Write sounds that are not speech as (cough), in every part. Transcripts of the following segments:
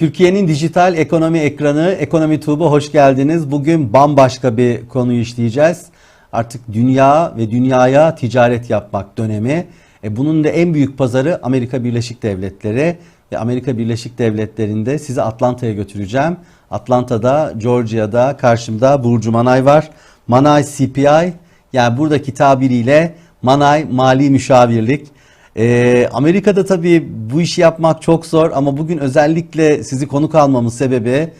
Türkiye'nin dijital ekonomi ekranı Ekonomi Tuğba hoş geldiniz. Bugün bambaşka bir konuyu işleyeceğiz. Artık dünya ve dünyaya ticaret yapmak dönemi. E bunun da en büyük pazarı Amerika Birleşik Devletleri ve Amerika Birleşik Devletleri'nde sizi Atlanta'ya götüreceğim. Atlanta'da, Georgia'da karşımda Burcu Manay var. Manay CPI yani buradaki tabiriyle Manay Mali Müşavirlik. Ee, Amerika'da tabii bu işi yapmak çok zor ama bugün özellikle sizi konuk almamın sebebi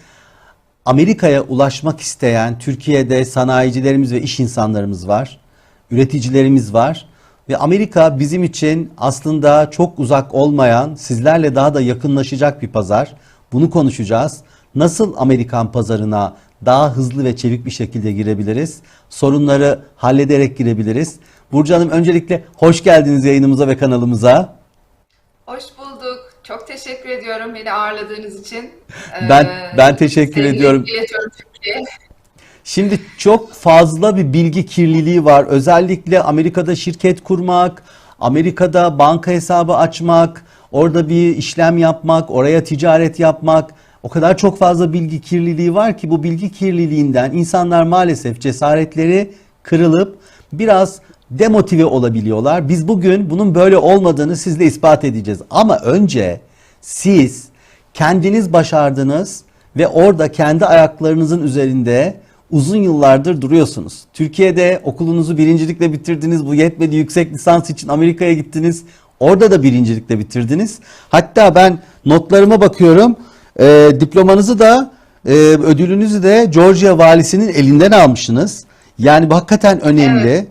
Amerika'ya ulaşmak isteyen Türkiye'de sanayicilerimiz ve iş insanlarımız var. Üreticilerimiz var. Ve Amerika bizim için aslında çok uzak olmayan, sizlerle daha da yakınlaşacak bir pazar. Bunu konuşacağız. Nasıl Amerikan pazarına daha hızlı ve çevik bir şekilde girebiliriz? Sorunları hallederek girebiliriz. Burcu Hanım öncelikle hoş geldiniz yayınımıza ve kanalımıza. Hoş bulduk. Çok teşekkür ediyorum beni ağırladığınız için. (laughs) Ben- Ee, ben teşekkür ediyorum. Şimdi çok fazla bir bilgi kirliliği var. Özellikle Amerika'da şirket kurmak, Amerika'da banka hesabı açmak, orada bir işlem yapmak, oraya ticaret yapmak. O kadar çok fazla bilgi kirliliği var ki bu bilgi kirliliğinden insanlar maalesef cesaretleri kırılıp biraz demotive olabiliyorlar. Biz bugün bunun böyle olmadığını sizle ispat edeceğiz. Ama önce siz kendiniz başardınız ve orada kendi ayaklarınızın üzerinde uzun yıllardır duruyorsunuz. Türkiye'de okulunuzu birincilikle bitirdiniz. Bu yetmedi yüksek lisans için Amerika'ya gittiniz. Orada da birincilikle bitirdiniz. Hatta ben notlarıma bakıyorum. Ee, diplomanızı da e, ödülünüzü de Georgia valisinin elinden almışsınız. Yani bu hakikaten önemli.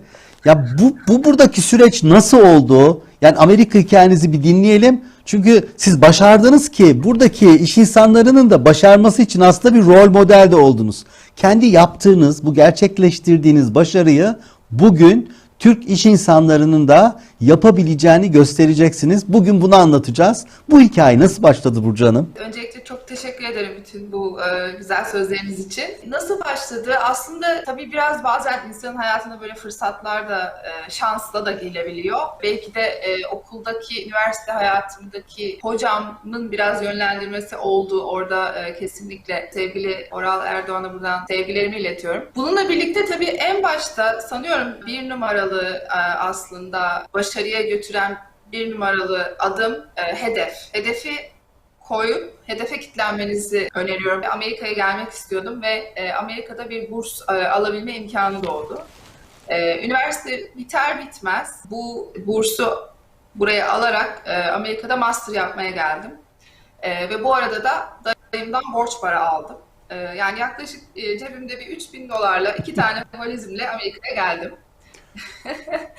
Ya bu, bu buradaki süreç nasıl oldu? Yani Amerika hikayenizi bir dinleyelim. Çünkü siz başardınız ki buradaki iş insanlarının da başarması için aslında bir rol model de oldunuz. Kendi yaptığınız, bu gerçekleştirdiğiniz başarıyı bugün Türk iş insanlarının da yapabileceğini göstereceksiniz. Bugün bunu anlatacağız. Bu hikaye nasıl başladı Burcu Hanım? Öncelikle çok teşekkür ederim bütün bu e, güzel sözleriniz için. Nasıl başladı? Aslında tabii biraz bazen insanın hayatına böyle fırsatlar da e, şansla da gelebiliyor. Belki de e, okuldaki, üniversite hayatımdaki hocamın biraz yönlendirmesi oldu. Orada kesinlikle sevgili Oral Erdoğan'a buradan sevgilerimi iletiyorum. Bununla birlikte tabii en başta sanıyorum bir numaralı e, aslında başarıya götüren bir numaralı adım e, hedef. Hedefi koyup hedefe kitlenmenizi öneriyorum. Amerika'ya gelmek istiyordum ve e, Amerika'da bir burs alabilme imkanı doğdu. Üniversite biter bitmez bu bursu buraya alarak Amerika'da master yapmaya geldim. Ve bu arada da dayımdan borç para aldım. Yani yaklaşık cebimde bir 3000 dolarla iki tane valizimle Amerika'ya geldim. (laughs)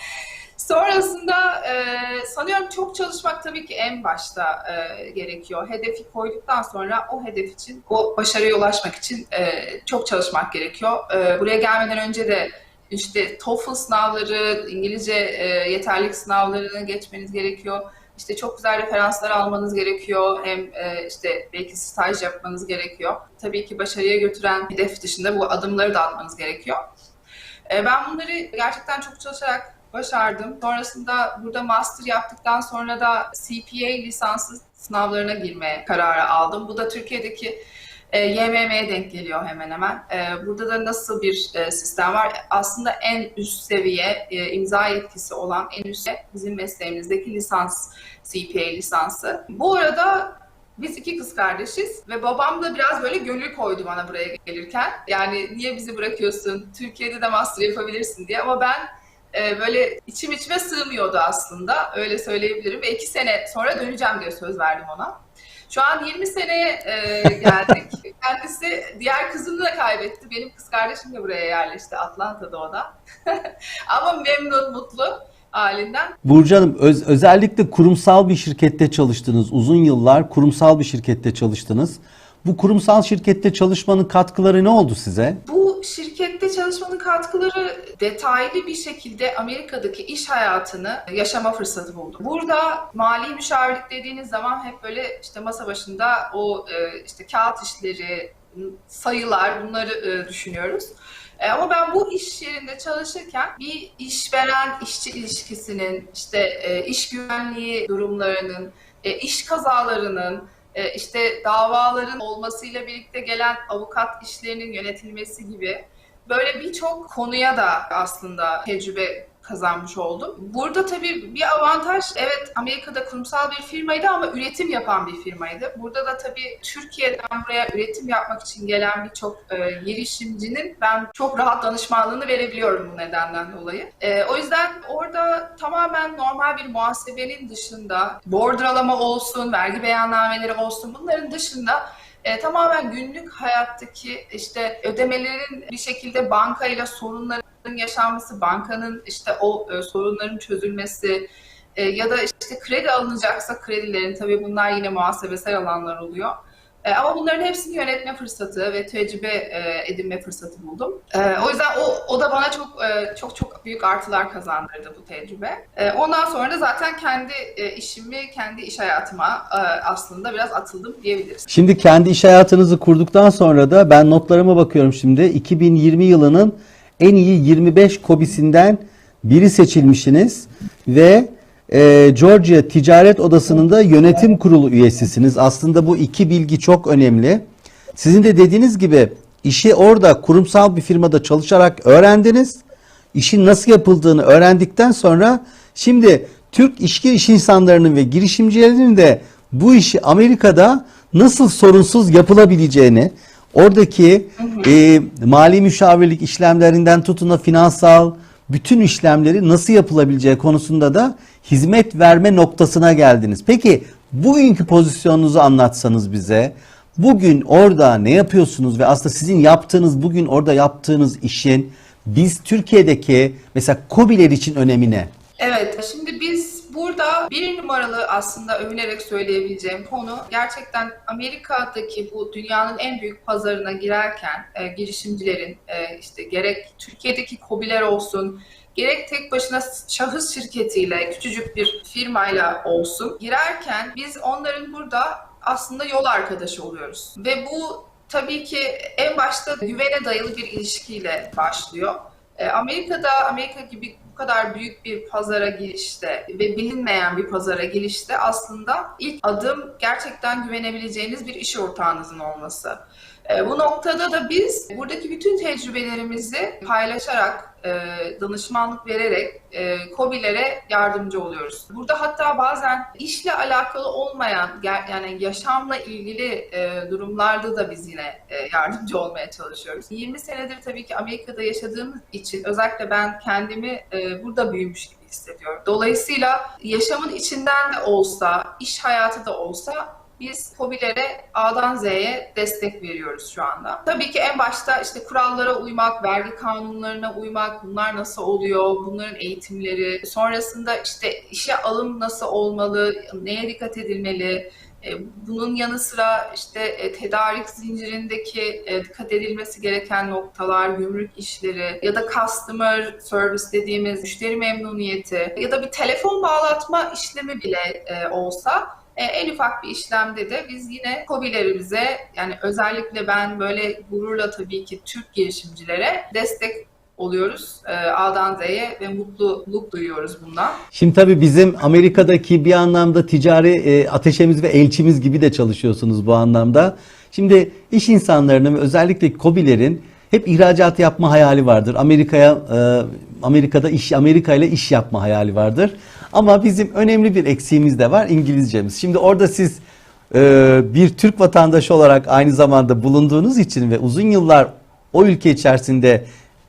Sonrasında e, sanıyorum çok çalışmak tabii ki en başta e, gerekiyor. Hedefi koyduktan sonra o hedef için, o başarıya ulaşmak için e, çok çalışmak gerekiyor. E, buraya gelmeden önce de işte TOEFL sınavları, İngilizce e, yeterlilik sınavlarını geçmeniz gerekiyor. İşte çok güzel referanslar almanız gerekiyor. Hem e, işte belki staj yapmanız gerekiyor. Tabii ki başarıya götüren hedef dışında bu adımları da atmanız gerekiyor. E, ben bunları gerçekten çok çalışarak başardım. Sonrasında burada master yaptıktan sonra da CPA lisansı sınavlarına girmeye kararı aldım. Bu da Türkiye'deki e, YMM'ye denk geliyor hemen hemen. E, burada da nasıl bir e, sistem var? Aslında en üst seviye imza yetkisi olan en üst bizim mesleğimizdeki lisans CPA lisansı. Bu arada biz iki kız kardeşiz ve babam da biraz böyle gönül koydu bana buraya gelirken. Yani niye bizi bırakıyorsun? Türkiye'de de master yapabilirsin diye ama ben e, böyle içim içime sığmıyordu aslında. Öyle söyleyebilirim. Ve iki sene sonra döneceğim diye söz verdim ona. Şu an 20 seneye e, (laughs) geldik. Kendisi diğer kızını da kaybetti. Benim kız kardeşim de buraya yerleşti Atlanta'da o da. (laughs) Ama memnun, mutlu halinden. Burcu Hanım öz- özellikle kurumsal bir şirkette çalıştınız. Uzun yıllar kurumsal bir şirkette çalıştınız. Bu kurumsal şirkette çalışmanın katkıları ne oldu size? Bu şirkette çalışmanın katkıları detaylı bir şekilde Amerika'daki iş hayatını yaşama fırsatı buldum. Burada mali müşavirlik dediğiniz zaman hep böyle işte masa başında o e, işte kağıt işleri, sayılar bunları e, düşünüyoruz. E, Ama ben bu iş yerinde çalışırken bir işveren işçi ilişkisinin, işte e, iş güvenliği durumlarının, e, iş kazalarının, işte davaların olmasıyla birlikte gelen avukat işlerinin yönetilmesi gibi böyle birçok konuya da aslında tecrübe kazanmış oldum. Burada tabii bir avantaj evet Amerika'da kurumsal bir firmaydı ama üretim yapan bir firmaydı. Burada da tabii Türkiye'den buraya üretim yapmak için gelen birçok e, girişimcinin ben çok rahat danışmanlığını verebiliyorum bu nedenden dolayı. E, o yüzden orada tamamen normal bir muhasebenin dışında bordrolama olsun, vergi beyannameleri olsun bunların dışında e, tamamen günlük hayattaki işte ödemelerin bir şekilde bankayla sorunların yaşanması, bankanın işte o e, sorunların çözülmesi e, ya da işte kredi alınacaksa kredilerin tabii bunlar yine muhasebesel alanlar oluyor. E, ama bunların hepsini yönetme fırsatı ve tecrübe e, edinme fırsatı buldum. E, o yüzden o, o da bana çok e, çok çok büyük artılar kazandırdı bu tecrübe. E, ondan sonra da zaten kendi e, işimi, kendi iş hayatıma e, aslında biraz atıldım diyebiliriz. Şimdi kendi iş hayatınızı kurduktan sonra da ben notlarıma bakıyorum şimdi. 2020 yılının en iyi 25 kobisinden biri seçilmişsiniz ve e, Georgia Ticaret Odası'nın da yönetim kurulu üyesisiniz. Aslında bu iki bilgi çok önemli. Sizin de dediğiniz gibi işi orada kurumsal bir firmada çalışarak öğrendiniz. İşin nasıl yapıldığını öğrendikten sonra şimdi Türk işki iş insanlarının ve girişimcilerin de bu işi Amerika'da nasıl sorunsuz yapılabileceğini, oradaki e, mali müşavirlik işlemlerinden tutun da finansal bütün işlemleri nasıl yapılabileceği konusunda da hizmet verme noktasına geldiniz. Peki bugünkü pozisyonunuzu anlatsanız bize. Bugün orada ne yapıyorsunuz ve aslında sizin yaptığınız bugün orada yaptığınız işin biz Türkiye'deki mesela KOBİ'ler için önemi ne? Evet, şimdi biz burada bir numaralı aslında övünerek söyleyebileceğim konu gerçekten Amerika'daki bu dünyanın en büyük pazarına girerken e, girişimcilerin e, işte gerek Türkiye'deki KOBİ'ler olsun, gerek tek başına şahıs şirketiyle, küçücük bir firmayla olsun girerken biz onların burada aslında yol arkadaşı oluyoruz. Ve bu tabii ki en başta güvene dayalı bir ilişkiyle başlıyor. E, Amerika'da Amerika gibi bu kadar büyük bir pazara girişte ve bilinmeyen bir pazara girişte aslında ilk adım gerçekten güvenebileceğiniz bir iş ortağınızın olması. E, bu noktada da biz buradaki bütün tecrübelerimizi paylaşarak, e, danışmanlık vererek e, KOBİ'lere yardımcı oluyoruz. Burada hatta bazen işle alakalı olmayan, yani yaşamla ilgili e, durumlarda da biz yine e, yardımcı olmaya çalışıyoruz. 20 senedir tabii ki Amerika'da yaşadığımız için özellikle ben kendimi e, burada büyümüş gibi hissediyorum. Dolayısıyla yaşamın içinden de olsa, iş hayatı da olsa biz hobilere A'dan Z'ye destek veriyoruz şu anda. Tabii ki en başta işte kurallara uymak, vergi kanunlarına uymak, bunlar nasıl oluyor, bunların eğitimleri, sonrasında işte işe alım nasıl olmalı, neye dikkat edilmeli, e, bunun yanı sıra işte e, tedarik zincirindeki e, dikkat edilmesi gereken noktalar, gümrük işleri ya da customer service dediğimiz müşteri memnuniyeti ya da bir telefon bağlatma işlemi bile olsa e, en ufak bir işlemde de biz yine KOBİ'lerimize yani özellikle ben böyle gururla tabii ki Türk girişimcilere destek oluyoruz. E, A'dan Z'ye ve mutluluk duyuyoruz bundan. Şimdi tabii bizim Amerika'daki bir anlamda ticari e, ateşemiz ve elçimiz gibi de çalışıyorsunuz bu anlamda. Şimdi iş insanlarının ve özellikle KOBİ'lerin hep ihracat yapma hayali vardır. Amerika'ya e, Amerika'da iş Amerika ile iş yapma hayali vardır. Ama bizim önemli bir eksiğimiz de var İngilizcemiz. Şimdi orada siz e, bir Türk vatandaşı olarak aynı zamanda bulunduğunuz için ve uzun yıllar o ülke içerisinde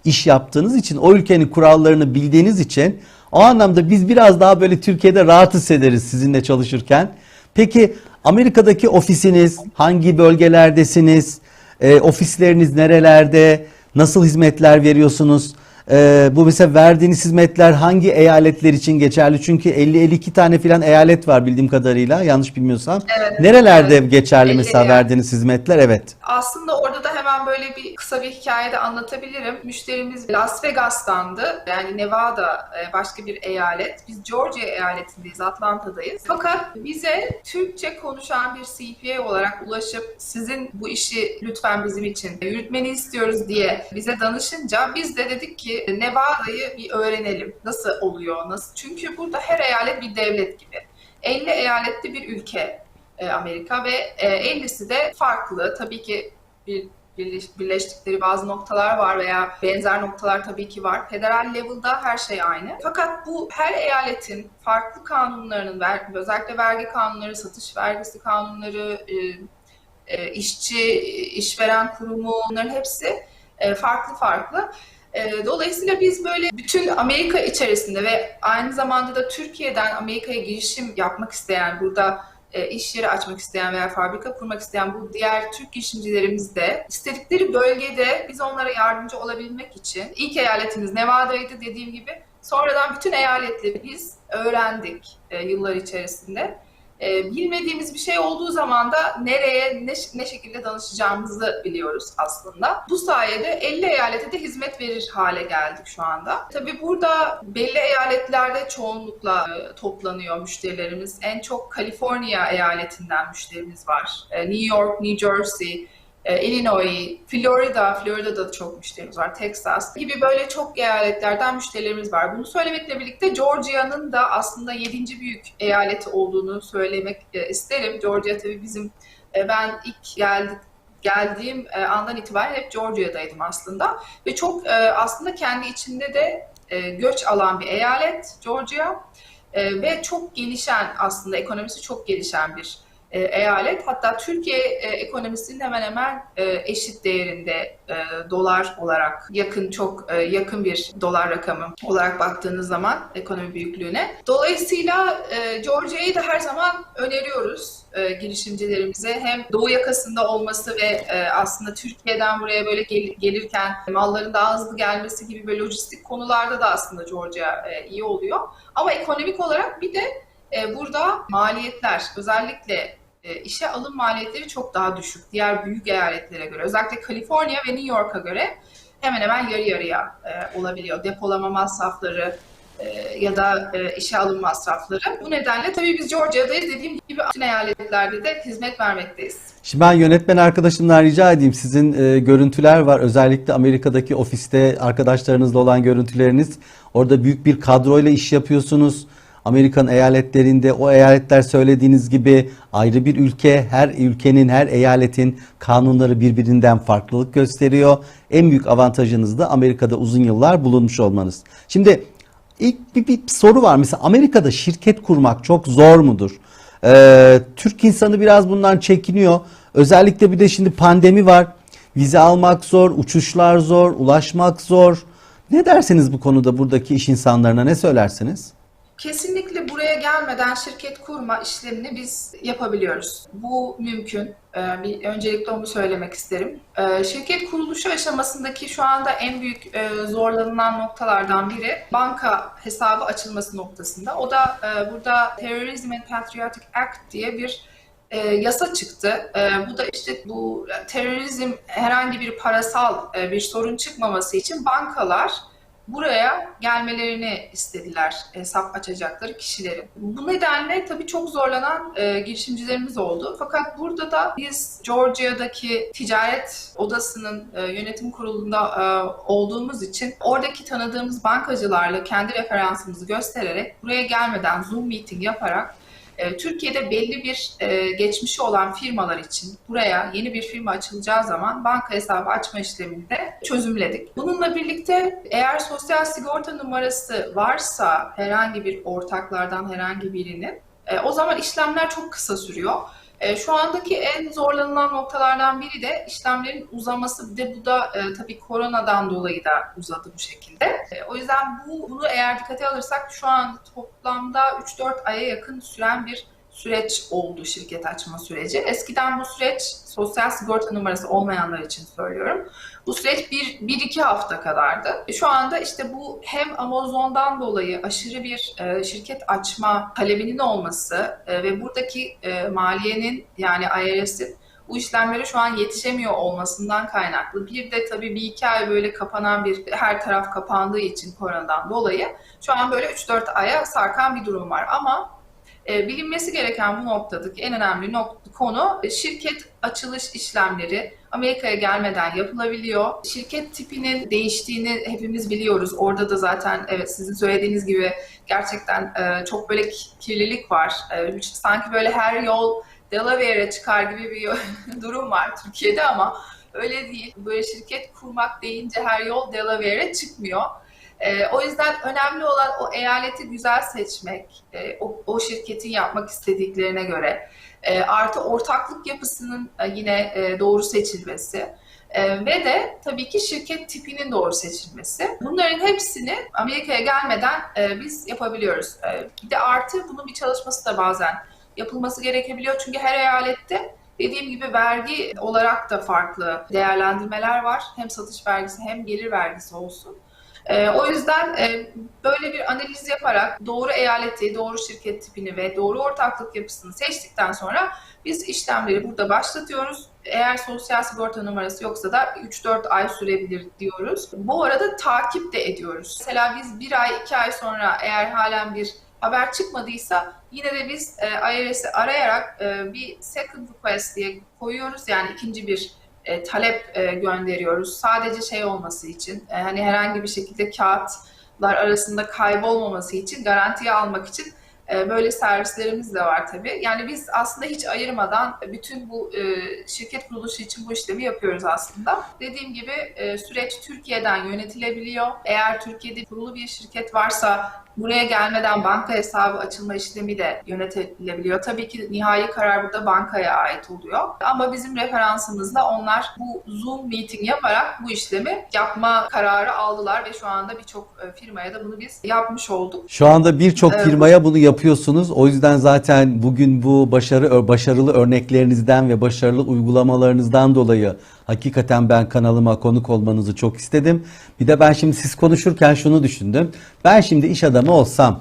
iş yaptığınız için, o ülkenin kurallarını bildiğiniz için o anlamda biz biraz daha böyle Türkiye'de rahat hissederiz sizinle çalışırken. Peki Amerika'daki ofisiniz hangi bölgelerdesiniz? E, ofisleriniz nerelerde? Nasıl hizmetler veriyorsunuz? Ee, bu mesela verdiğiniz hizmetler hangi eyaletler için geçerli? Çünkü 50-52 tane filan eyalet var bildiğim kadarıyla yanlış bilmiyorsam. Evet, Nerelerde evet. geçerli 50 mesela verdiğiniz hizmetler? Evet. Aslında orada da böyle bir kısa bir hikaye de anlatabilirim. Müşterimiz Las Vegas'tandı. Yani Nevada e, başka bir eyalet. Biz Georgia eyaletindeyiz, Atlanta'dayız. Fakat bize Türkçe konuşan bir CPA olarak ulaşıp sizin bu işi lütfen bizim için yürütmeni istiyoruz diye bize danışınca biz de dedik ki Nevada'yı bir öğrenelim. Nasıl oluyor? Nasıl? Çünkü burada her eyalet bir devlet gibi. 50 eyaletli bir ülke. e, Amerika ve e, 50'si de farklı. Tabii ki bir birleştikleri bazı noktalar var veya benzer noktalar tabii ki var. Federal level'da her şey aynı. Fakat bu her eyaletin farklı kanunlarının, özellikle vergi kanunları, satış vergisi kanunları, e, e, işçi, işveren kurumu bunların hepsi e, farklı farklı. Dolayısıyla biz böyle bütün Amerika içerisinde ve aynı zamanda da Türkiye'den Amerika'ya girişim yapmak isteyen, burada e, iş yeri açmak isteyen veya fabrika kurmak isteyen bu diğer Türk girişimcilerimiz de istedikleri bölgede biz onlara yardımcı olabilmek için ilk eyaletimiz Nevada'ydı dediğim gibi. Sonradan bütün eyaletleri biz öğrendik e, yıllar içerisinde. E, bilmediğimiz bir şey olduğu zaman da nereye, ne, ne şekilde danışacağımızı biliyoruz aslında. Bu sayede 50 eyalete de hizmet verir hale geldik şu anda. Tabii burada belli eyaletlerde çoğunlukla e, toplanıyor müşterilerimiz. En çok Kaliforniya eyaletinden müşterimiz var. E, New York, New Jersey, Illinois, Florida, Florida'da da çok müşterimiz var, Texas gibi böyle çok eyaletlerden müşterilerimiz var. Bunu söylemekle birlikte Georgia'nın da aslında 7. büyük eyaleti olduğunu söylemek e, isterim. Georgia tabii bizim, e, ben ilk geldik geldiğim e, andan itibaren hep Georgia'daydım aslında ve çok e, aslında kendi içinde de e, göç alan bir eyalet Georgia E, ve çok gelişen aslında ekonomisi çok gelişen bir e, eyalet. Hatta Türkiye e, ekonomisinin hemen hemen e, eşit değerinde dolar olarak yakın çok yakın bir dolar rakamı olarak baktığınız zaman ekonomi büyüklüğüne. Dolayısıyla Georgia'yı da her zaman öneriyoruz girişimcilerimize. Hem doğu yakasında olması ve aslında Türkiye'den buraya böyle gel- gelirken malların daha hızlı gelmesi gibi böyle lojistik konularda da aslında Georgia iyi oluyor. Ama ekonomik olarak bir de burada maliyetler özellikle e, işe alım maliyetleri çok daha düşük diğer büyük eyaletlere göre. Özellikle Kaliforniya ve New York'a göre hemen hemen yarı yarıya e, olabiliyor. Depolama masrafları e, ya da e, işe alım masrafları. Bu nedenle tabii biz Georgia'dayız dediğim gibi bütün eyaletlerde de hizmet vermekteyiz. Şimdi ben yönetmen arkadaşımdan rica edeyim. Sizin e, görüntüler var. Özellikle Amerika'daki ofiste arkadaşlarınızla olan görüntüleriniz. Orada büyük bir kadroyla iş yapıyorsunuz. Amerikan eyaletlerinde o eyaletler söylediğiniz gibi ayrı bir ülke. Her ülkenin, her eyaletin kanunları birbirinden farklılık gösteriyor. En büyük avantajınız da Amerika'da uzun yıllar bulunmuş olmanız. Şimdi ilk bir, bir soru var. Mesela Amerika'da şirket kurmak çok zor mudur? Ee, Türk insanı biraz bundan çekiniyor. Özellikle bir de şimdi pandemi var. Vize almak zor, uçuşlar zor, ulaşmak zor. Ne dersiniz bu konuda buradaki iş insanlarına ne söylersiniz? Kesinlikle buraya gelmeden şirket kurma işlemini biz yapabiliyoruz. Bu mümkün. Ee, Bir öncelikle onu söylemek isterim. Ee, Şirket kuruluşu aşamasındaki şu anda en büyük e, zorlanılan noktalardan biri banka hesabı açılması noktasında. O da e, burada Terrorism and Patriotic Act diye bir e, yasa çıktı. Bu da işte bu terörizm herhangi bir parasal bir sorun çıkmaması için bankalar buraya gelmelerini istediler hesap açacakları kişilerin. Bu nedenle tabii çok zorlanan e, girişimcilerimiz oldu. Fakat burada da biz Georgia'daki ticaret odasının e, yönetim kurulunda e, olduğumuz için oradaki tanıdığımız bankacılarla kendi referansımızı göstererek buraya gelmeden Zoom meeting yaparak e, Türkiye'de belli bir e, geçmişi olan firmalar için buraya yeni bir firma açılacağı zaman banka hesabı açma işlemini de çözümledik. Bununla birlikte eğer sosyal sigorta numarası varsa herhangi bir ortaklardan herhangi birinin e, o zaman işlemler çok kısa sürüyor. E, Şu andaki en zorlanılan noktalardan biri de işlemlerin uzaması. Bir de bu da e, tabii koronadan dolayı da uzadı bu şekilde. E, o yüzden bu bunu eğer dikkate alırsak şu an toplamda 3-4 aya yakın süren bir süreç oldu şirket açma süreci. Eskiden bu süreç sosyal sigorta numarası olmayanlar için söylüyorum. Bu süreç 1-2 hafta kadardı. E, Şu anda işte bu hem Amazon'dan dolayı aşırı bir e, şirket açma talebinin olması e, ve buradaki e, maliyenin yani IRS'in bu işlemlere şu an yetişemiyor olmasından kaynaklı. Bir de tabii bir iki ay böyle kapanan bir her taraf kapandığı için koronadan dolayı şu an böyle 3-4 aya sarkan bir durum var. Ama e, bilinmesi gereken bu noktadaki en önemli nokta, konu e, şirket açılış işlemleri Amerika'ya gelmeden yapılabiliyor. Şirket tipinin değiştiğini hepimiz biliyoruz. Orada da zaten evet sizin söylediğiniz gibi gerçekten e, çok böyle kirlilik var. E, sanki böyle her yol Delaware'e çıkar gibi bir (laughs) durum var Türkiye'de ama öyle değil. Böyle şirket kurmak deyince her yol Delaware'e çıkmıyor. Ee, o yüzden önemli olan o eyaleti güzel seçmek, e, o, o şirketin yapmak istediklerine göre. E, artı ortaklık yapısının e, yine e, doğru seçilmesi. E, ve de tabii ki şirket tipinin doğru seçilmesi. Bunların hepsini Amerika'ya gelmeden e, biz yapabiliyoruz. E, bir de artı bunun bir çalışması da bazen yapılması gerekebiliyor. Çünkü her eyalette dediğim gibi vergi olarak da farklı değerlendirmeler var. Hem satış vergisi hem gelir vergisi olsun. E, o yüzden e, böyle bir analiz yaparak doğru eyaleti, doğru şirket tipini ve doğru ortaklık yapısını seçtikten sonra biz işlemleri burada başlatıyoruz. Eğer sosyal sigorta numarası yoksa da 3-4 ay sürebilir diyoruz. Bu arada takip de ediyoruz. Mesela biz bir ay, iki ay sonra eğer halen bir haber çıkmadıysa yine de biz e, IRS'i arayarak e, bir second request diye koyuyoruz. Yani ikinci bir e, talep e, gönderiyoruz. Sadece şey olması için, e, hani herhangi bir şekilde kağıtlar arasında kaybolmaması için, garantiye almak için e, böyle servislerimiz de var tabii. Yani biz aslında hiç ayırmadan bütün bu e, şirket kuruluşu için bu işlemi yapıyoruz aslında. Dediğim gibi e, süreç Türkiye'den yönetilebiliyor. Eğer Türkiye'de kurulu bir şirket varsa buraya gelmeden banka hesabı açılma işlemi de yönetilebiliyor. Tabii ki nihai karar burada bankaya ait oluyor. Ama bizim referansımızda onlar bu Zoom meeting yaparak bu işlemi yapma kararı aldılar ve şu anda birçok e, firmaya da bunu biz yapmış olduk. Şu anda birçok Evet. firmaya bunu yapıyorsunuz. O yüzden zaten bugün bu başarı başarılı örneklerinizden ve başarılı uygulamalarınızdan dolayı hakikaten ben kanalıma konuk olmanızı çok istedim. Bir de ben şimdi siz konuşurken şunu düşündüm. Ben şimdi iş adamı olsam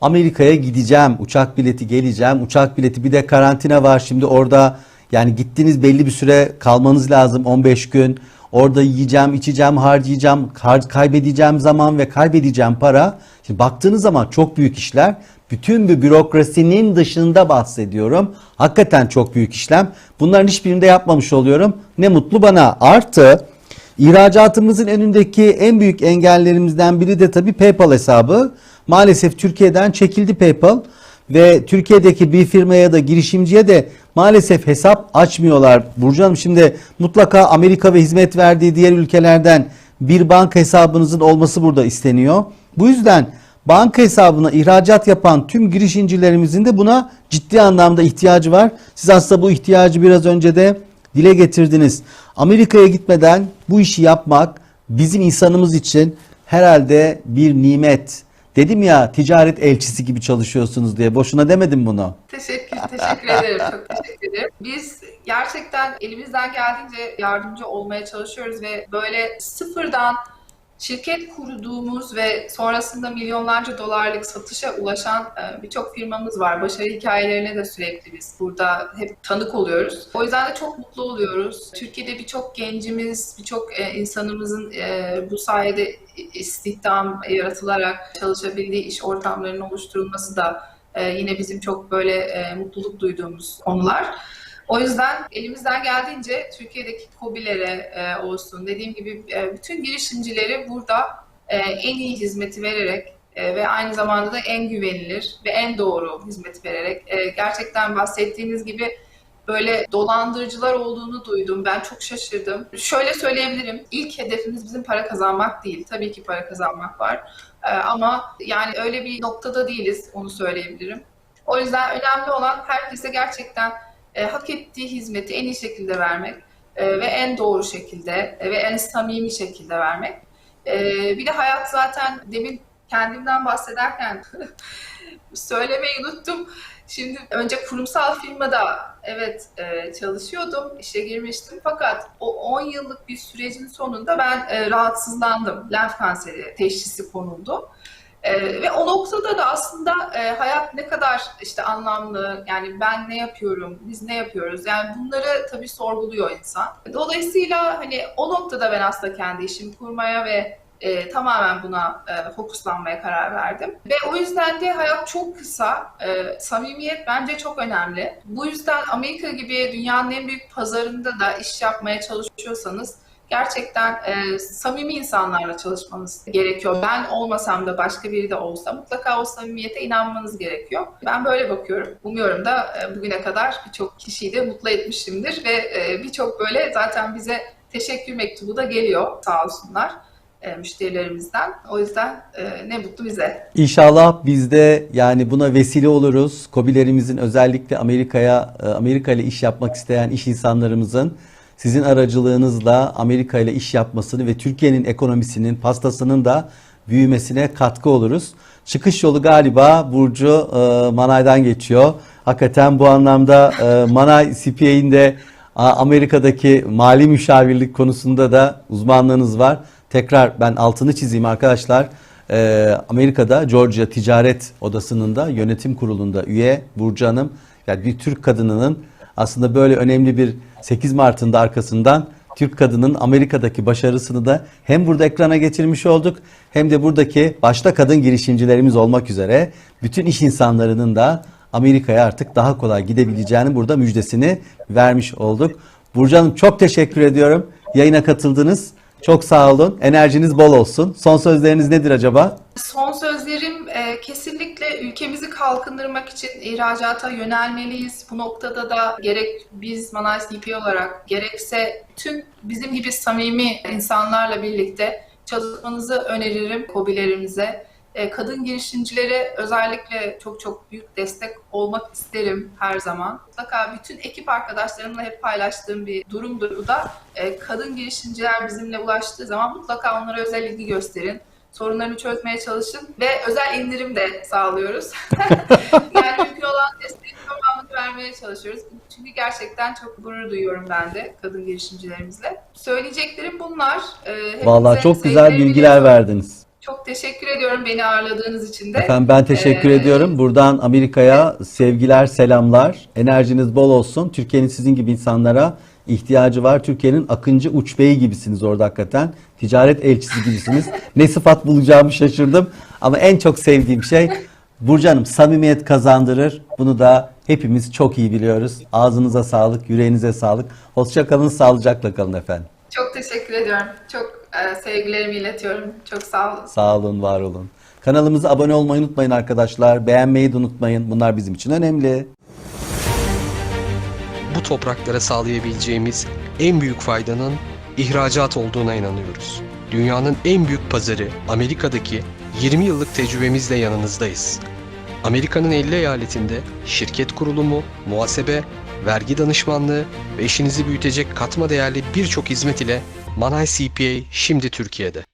Amerika'ya gideceğim, uçak bileti geleceğim, uçak bileti bir de karantina var şimdi orada yani gittiğiniz belli bir süre kalmanız lazım 15 gün. Orada yiyeceğim, içeceğim, harcayacağım, har- kaybedeceğim zaman ve kaybedeceğim para. Şimdi baktığınız zaman çok büyük işler. Bütün bir bürokrasinin dışında bahsediyorum. Hakikaten çok büyük işlem. Bunların hiçbirini de yapmamış oluyorum. Ne mutlu bana. Artı İhracatımızın önündeki en büyük engellerimizden biri de tabii PayPal hesabı. Maalesef Türkiye'den çekildi PayPal ve Türkiye'deki bir firmaya da girişimciye de maalesef hesap açmıyorlar. Burcu Hanım şimdi mutlaka Amerika ve hizmet verdiği diğer ülkelerden bir banka hesabınızın olması burada isteniyor. Bu yüzden banka hesabına ihracat yapan tüm girişimcilerimizin de buna ciddi anlamda ihtiyacı var. Siz aslında bu ihtiyacı biraz önce de dile getirdiniz. Amerika'ya gitmeden bu işi yapmak bizim insanımız için herhalde bir nimet. Dedim ya ticaret elçisi gibi çalışıyorsunuz diye. Boşuna demedim bunu. Teşekkür, teşekkür ederim. Çok teşekkür ederim. Biz gerçekten elimizden geldiğince yardımcı olmaya çalışıyoruz ve böyle sıfırdan şirket kurduğumuz ve sonrasında milyonlarca dolarlık satışa ulaşan e, birçok firmamız var. Başarı hikayelerine de sürekli biz burada hep tanık oluyoruz. O yüzden de çok mutlu oluyoruz. Türkiye'de birçok gencimiz, birçok e, insanımızın e, bu sayede istihdam yaratılarak çalışabildiği iş ortamlarının oluşturulması da yine bizim çok böyle mutluluk duyduğumuz konular. O yüzden elimizden geldiğince Türkiye'deki KOBİ'lere e, olsun, dediğim gibi e, bütün girişimcileri burada e, en iyi hizmeti vererek ve aynı zamanda da en güvenilir ve en doğru hizmet vererek gerçekten bahsettiğiniz gibi böyle dolandırıcılar olduğunu duydum. Ben çok şaşırdım. Şöyle söyleyebilirim. İlk hedefimiz bizim para kazanmak değil. Tabii ki para kazanmak var. Ama yani öyle bir noktada değiliz. Onu söyleyebilirim. O yüzden önemli olan herkese gerçekten e, hak ettiği hizmeti en iyi şekilde vermek e, ve en doğru şekilde e, ve en samimi şekilde vermek. E, bir de hayat zaten demin kendimden bahsederken (laughs) söylemeyi unuttum. Şimdi önce kurumsal firmada evet e, çalışıyordum, işe girmiştim fakat o 10 yıllık bir sürecin sonunda ben e, rahatsızlandım. Lenf kanseri teşhisi konuldu. Ee, ve o noktada da aslında e, hayat ne kadar işte anlamlı, yani ben ne yapıyorum, biz ne yapıyoruz, yani bunları tabii sorguluyor insan. Dolayısıyla hani o noktada ben aslında kendi işimi kurmaya ve e, tamamen buna e, fokuslanmaya karar verdim. Ve o yüzden de hayat çok kısa, e, samimiyet bence çok önemli. Bu yüzden Amerika gibi dünyanın en büyük pazarında da iş yapmaya çalışıyorsanız gerçekten e, samimi insanlarla çalışmanız gerekiyor. Ben olmasam da başka biri de olsa mutlaka o samimiyete inanmanız gerekiyor. Ben böyle bakıyorum. Umuyorum da e, bugüne kadar birçok kişiyi de mutlu etmişimdir ve e, birçok böyle zaten bize teşekkür mektubu da geliyor sağ olsunlar e, müşterilerimizden. O yüzden e, ne mutlu bize. İnşallah biz de yani buna vesile oluruz. Kobilerimizin özellikle Amerika'ya e, Amerika ile iş yapmak isteyen iş insanlarımızın sizin aracılığınızla Amerika ile iş yapmasını ve Türkiye'nin ekonomisinin pastasının da büyümesine katkı oluruz. Çıkış yolu galiba Burcu e, Manay'dan geçiyor. Hakikaten bu anlamda e, Manay CPA'in de Amerika'daki mali müşavirlik konusunda da uzmanlığınız var. Tekrar ben altını çizeyim arkadaşlar. Ee, Amerika'da Georgia Ticaret Odası'nın da yönetim kurulunda üye Burcu Hanım. Yani bir Türk kadınının aslında böyle önemli bir 8 Mart'ın da arkasından Türk kadının Amerika'daki başarısını da hem burada ekrana getirmiş olduk hem de buradaki başta kadın girişimcilerimiz olmak üzere bütün iş insanlarının da Amerika'ya artık daha kolay gidebileceğini burada müjdesini vermiş olduk. Burcu Hanım çok teşekkür ediyorum. Yayına katıldınız. Çok sağ olun. Enerjiniz bol olsun. Son sözleriniz nedir acaba? Son sözlerim e, kesinlikle ülkemizi kalkındırmak için ihracata yönelmeliyiz. Bu noktada da gerek biz Manay CP olarak gerekse tüm bizim gibi samimi insanlarla birlikte çalışmanızı öneririm kobilerimize. E, kadın girişimcilere özellikle çok çok büyük destek olmak isterim her zaman. Mutlaka bütün ekip arkadaşlarımla hep paylaştığım bir durumdur bu da. E, kadın girişimciler bizimle ulaştığı zaman mutlaka onlara özel ilgi gösterin sorunlarını çözmeye çalışın ve özel indirim de sağlıyoruz. (laughs) yani mümkün olan desteği tamamını vermeye çalışıyoruz. Çünkü gerçekten çok gurur duyuyorum ben de kadın girişimcilerimizle. Söyleyeceklerim bunlar. Ee, Vallahi çok güzel bilgiler verdiniz. Çok teşekkür ediyorum beni ağırladığınız için de. Efendim ben teşekkür Ee, ediyorum. Buradan Amerika'ya sevgiler, selamlar. Enerjiniz bol olsun. Türkiye'nin sizin gibi insanlara ihtiyacı var. Türkiye'nin akıncı uç beyi gibisiniz orada hakikaten. Ticaret elçisi gibisiniz. (laughs) ne sıfat bulacağımı şaşırdım. Ama en çok sevdiğim şey Burcu Hanım samimiyet kazandırır. Bunu da hepimiz çok iyi biliyoruz. Ağzınıza sağlık, yüreğinize sağlık. Hoşça kalın, sağlıcakla kalın efendim. Çok teşekkür ediyorum. Çok e, sevgilerimi iletiyorum. Çok sağ olun. Sağ olun, var olun. Kanalımıza abone olmayı unutmayın arkadaşlar. Beğenmeyi de unutmayın. Bunlar bizim için önemli. bu topraklara sağlayabileceğimiz en büyük faydanın ihracat olduğuna inanıyoruz. Dünyanın en büyük pazarı Amerika'daki 20 yıllık tecrübemizle yanınızdayız. Amerika'nın 50 eyaletinde şirket kurulumu, muhasebe, vergi danışmanlığı ve işinizi büyütecek katma değerli birçok hizmet ile Manay CPA şimdi Türkiye'de.